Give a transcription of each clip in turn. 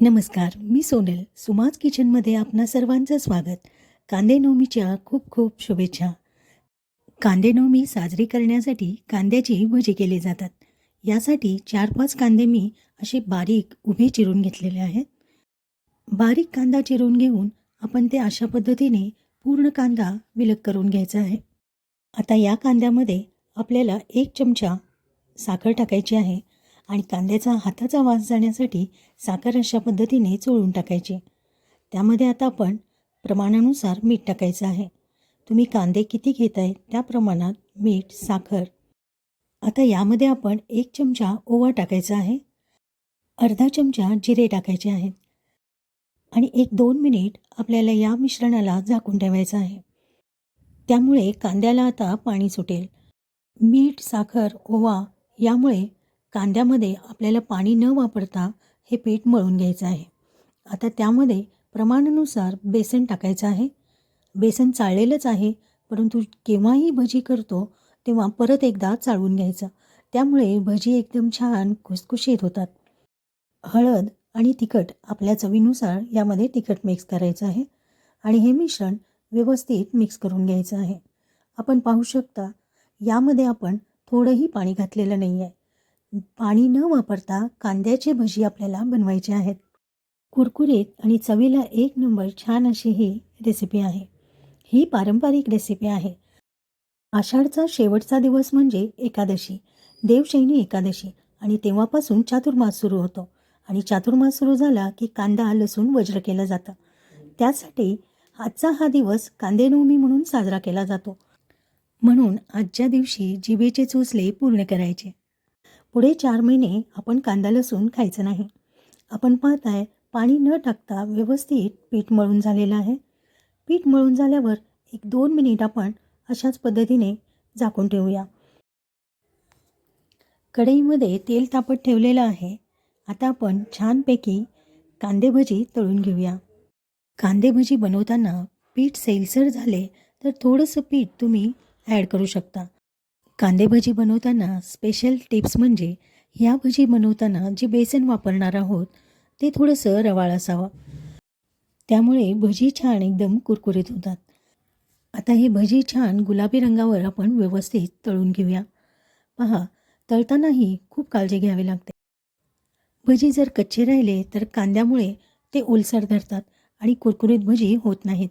नमस्कार मी सोनल. सुमाज किचनमध्ये आपणा सर्वांचं स्वागत. कांदे नवमीच्या खूप खूप शुभेच्छा. कांदे नवमी साजरी करण्यासाठी कांद्याची भजी केली जातात. यासाठी चार पाच कांदे मी असे बारीक उभे चिरून घेतलेले आहेत. बारीक कांदा चिरून घेऊन आपण ते अशा पद्धतीने पूर्ण कांदा विलग करून घ्यायचा आहे. आता या कांद्यामध्ये आपल्याला एक चमचा साखर टाकायची आहे. आणि कांद्याचा हाताचा वास जाण्यासाठी साखर अशा पद्धतीने चोळून टाकायची. त्यामध्ये आता आपण प्रमाणानुसार मीठ टाकायचं आहे. तुम्ही कांदे किती घेत आहे त्या प्रमाणात मीठ साखर. आता यामध्ये आपण एक चमचा ओवा टाकायचा आहे. अर्धा चमचा जिरे टाकायचे आहेत. आणि एक दोन मिनिट आपल्याला या मिश्रणाला झाकून ठेवायचं आहे. त्यामुळे कांद्याला आता पाणी सुटेल. मीठ साखर ओवा यामुळे कांद्यामध्ये आपल्याला पाणी न वापरता हे पीठ मळून घ्यायचं आहे. आता त्यामध्ये प्रमाणानुसार बेसन टाकायचं आहे. बेसन चाळलेलंच आहे परंतु केव्हाही भजी करतो तेव्हा परत एकदा चाळून घ्यायचं. त्यामुळे भजी एकदम छान खुसखुशीत होतात. हळद आणि तिखट आपल्या चवीनुसार यामध्ये तिखट मिक्स करायचं आहे आणि हे मिश्रण व्यवस्थित मिक्स करून घ्यायचं आहे. आपण पाहू शकता यामध्ये आपण थोडंही पाणी घातलेलं नाही आहे पाणी न वापरता कांद्याची भजी आपल्याला बनवायची आहेत. कुरकुरीत आणि चवीला एक नंबर छान अशी ही रेसिपी आहे. ही पारंपरिक रेसिपी आहे. आषाढचा शेवटचा दिवस म्हणजे एकादशी. देवशैनी एकादशी आणि तेव्हापासून चातुर्मास सुरू होतो आणि चातुर्मास सुरू झाला की कांदा लसूण वज्र केलं जातं. त्यासाठी आजचा हा दिवस कांदेनवमी म्हणून साजरा केला जातो. म्हणून आजच्या दिवशी जिभेचे चोचले पूर्ण करायचे. पुढे चार महिने आपण कांदा लसूण खायचं नाही. आपण पाहताय पाणी न टाकता व्यवस्थित पीठ मळून झालेलं आहे. पीठ मळून झाल्यावर एक दोन मिनिट आपण अशाच पद्धतीने झाकून ठेवूया. कढईमध्ये तेल तापत ठेवलेलं आहे. आता आपण छानपैकी कांदेभजी तळून घेऊया. कांदेभजी बनवताना पीठ सैलसर झाले तर थोडंसं पीठ तुम्ही ॲड करू शकता. कांदेभजी बनवताना स्पेशल टिप्स म्हणजे ह्या भजी बनवताना जे बेसन वापरणार आहोत ते थोडंसं रवाळ असावं. त्यामुळे भजी छान एकदम कुरकुरीत होतात. आता हे भजी छान गुलाबी रंगावर आपण व्यवस्थित तळून घेऊया. पहा तळतानाही खूप काळजी घ्यावी लागते. भजी जर कच्चे राहिले तर कांद्यामुळे ते ओलसर धरतात आणि कुरकुरीत भजी होत नाहीत.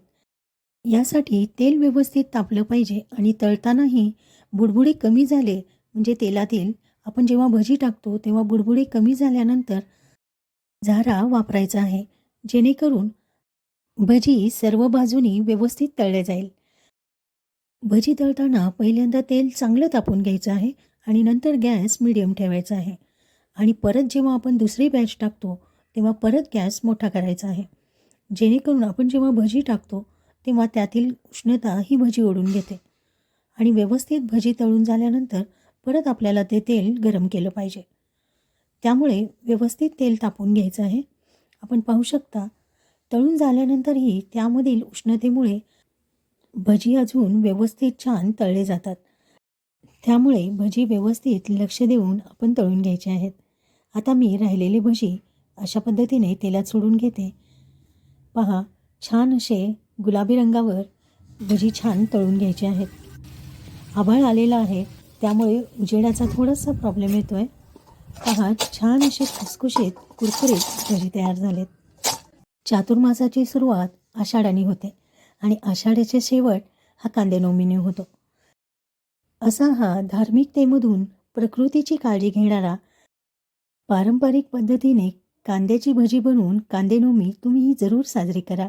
यासाठी तेल व्यवस्थित तापलं पाहिजे आणि तळतानाही बुडबुडे कमी झाले. म्हणजे तेलातील आपण जेव्हा भजी टाकतो तेव्हा बुडबुडे कमी झाल्यानंतर झारा वापरायचा आहे. जेणेकरून भजी सर्व बाजूनी व्यवस्थित तळले जाईल. भजी तळताना पहिल्यांदा तेल चांगलं तापून घ्यायचं आहे आणि नंतर गॅस मिडियम ठेवायचा आहे. आणि परत जेव्हा आपण दुसरी बॅच टाकतो तेव्हा परत गॅस मोठा करायचा आहे. जेणेकरून आपण जेव्हा भजी टाकतो तेव्हा त्यातील उष्णता ही भजी ओढून घेते. आणि व्यवस्थित भजी तळून झाल्यानंतर परत आपल्याला ते तेल गरम केलं पाहिजे. त्यामुळे व्यवस्थित तेल तापून घ्यायचं आहे. आपण पाहू शकता तळून झाल्यानंतरही त्यामधील उष्णतेमुळे भजी अजून व्यवस्थित छान तळले जातात. त्यामुळे भजी व्यवस्थित लक्ष देऊन आपण तळून घ्यायचे आहेत. आता मी राहिलेली भजी अशा पद्धतीने तेलात सोडून घेते. पहा छान असे गुलाबी रंगावर भजी छान तळून घ्यायची आहेत. आभाळ आलेला आहे त्यामुळे उजेडाचा थोडासा प्रॉब्लेम येतो आहे पहा छान असे खुसखुशीत कुरकुरीत भजी तयार झालेत. चातुर्मासाची सुरुवात आषाढाने होते आणि आषाढ्याचे शेवट हा कांदेनवमीने होतो. असा हा धार्मिकतेमधून प्रकृतीची काळजी घेणारा पारंपरिक पद्धतीने कांद्याची भजी बनवून कांदेनवमी तुम्हीही जरूर साजरी करा.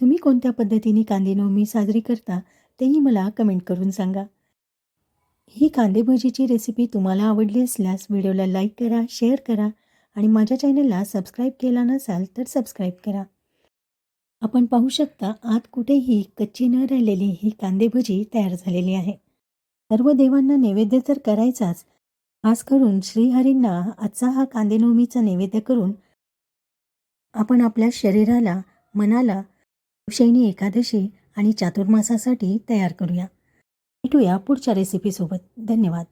तुम्ही कोणत्या पद्धतीने कांदेनवमी साजरी करता तेही मला कमेंट करून सांगा. ही कांदेभजीची रेसिपी तुम्हाला आवडली असल्यास व्हिडिओला लाईक करा शेअर करा आणि माझ्या चॅनलला सबस्क्राईब केला नसाल तर सबस्क्राईब करा. आपण पाहू शकता आत कुठेही कच्ची न राहिलेली ही कांदेभजी तयार झालेली आहे. सर्व देवांना नैवेद्य तर करायचाच खास करून श्रीहरींना आजचा हा कांदेनवमीचा नैवेद्य करून आपण आपल्या शरीराला मनाला शैनी एकादशी आणि चातुर्मासासाठी तयार करूया. भेटूया पुढच्या रेसिपीसोबत धन्यवाद.